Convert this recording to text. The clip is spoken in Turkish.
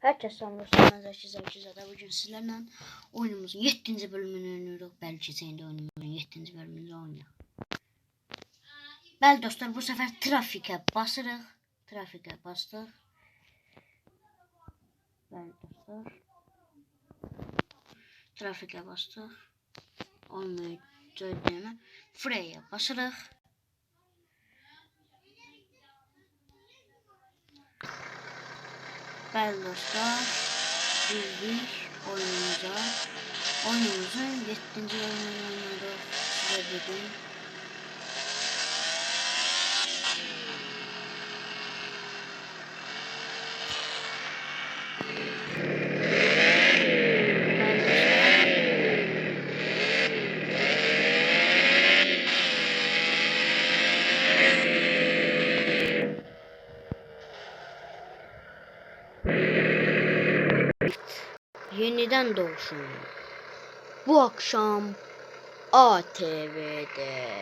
Herkes sanırsın ben Zeki Zekizade. Bugün sizlerle oyunumuzun 7. bölümünü oynuyoruz. Belki senin de oyunumuzun 7. bölümünü oynayaq. Bəli dostlar, bu sefer trafikə basırıq. Trafikə bastıq. Bəli dostlar. Trafikə bastıq. Olmuyor. Söyleyemem. Freya basırıq. Dostlar, girdik oyunumuza. Oyunumuzun 7. bölümünü oynuyoruz. Size dedim. Yeniden doğuşum. Bu akşam ATV'de.